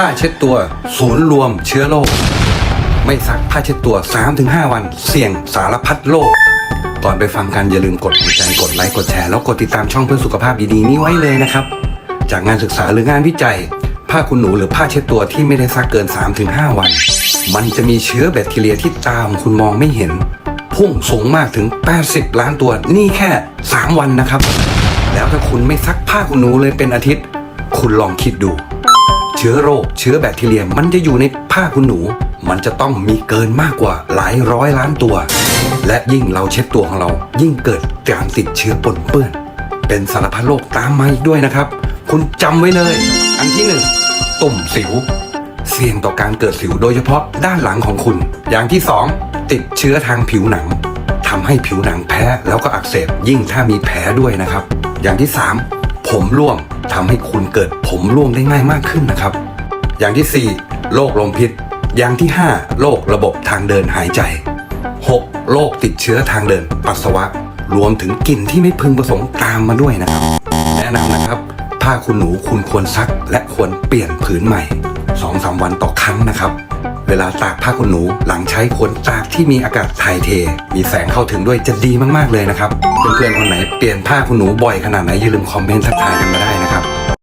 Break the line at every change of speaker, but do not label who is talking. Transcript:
ผ้าเช็ดตัว ศูนย์รวมเชื้อโรค ไม่ซักผ้าเช็ดตัว 3-5 วัน เสี่ยงสารพัดโรคก่อนไปฟังกันอย่าลืมกดหัวใจกดไลค์กดแชร์แล้วกดติดตามช่องเพื่อสุขภาพดีๆนี้ไว้เลยนะครับ จากงานศึกษาหรืองานวิจัย ผ้าคุณหนูหรือผ้าเช็ดตัวที่ไม่ได้ซักเกิน 3-5 วัน มันจะมีเชื้อแบคทีเรียที่ตาของคุณมองไม่เห็น พุ่งสูงมากถึง 80 ล้านตัวนี่แค่ 3 วันนะครับ แล้วถ้าคุณไม่ซักผ้าคุณหนูเลยเป็นอาทิตย์ คุณลองคิดดู เชื้อโรค เชื้อแบคทีเรียมันจะอยู่ในผ้าคุณหนู มันจะต้องมีเกินมากกว่าหลายร้อยล้านตัว และยิ่งเราเช็ดตัวของเรา ยิ่งเกิดการติดเชื้อปนเปื้อน เป็นสารพัดโรคตามมาอีกด้วยนะครับ คุณจำไว้เลย อันที่หนึ่งตุ่มสิว เสี่ยงต่อการเกิดสิวโดยเฉพาะด้านหลังของคุณ อย่างที่สองติดเชื้อทางผิวหนังทำให้ผิวหนังแพ้แล้วก็อักเสบยิ่งถ้ามีแผลด้วยนะครับ อย่างที่สาม ผมร่วงทำให้คุณเกิดผมร่วงได้ง่ายมากขึ้นนะครับ อย่างที่สี่โรคลมพิษ อย่างที่ห้าโรคระบบทางเดินหายใจ 6. โรคติดเชื้อทางเดิน ปัสสาวะ รวมถึงกลิ่นที่ไม่พึงประสงค์ตามมาด้วยนะครับ แนะนำนะครับผ้าคุณหนูคุณควรซักและควรเปลี่ยนผืนใหม่2-3วันต่อครั้งนะครับ เวลาตากผ้าขนหนู หลังใช้ขนตากที่มีอากาศถ่ายเท มีแสงเข้าถึงด้วยจะดีมากๆเลยนะครับ เพื่อนๆคนไหนเปลี่ยนผ้าขนหนูบ่อยขนาดไหนอย่าลืมคอมเมนต์ทักทายกันมาได้นะ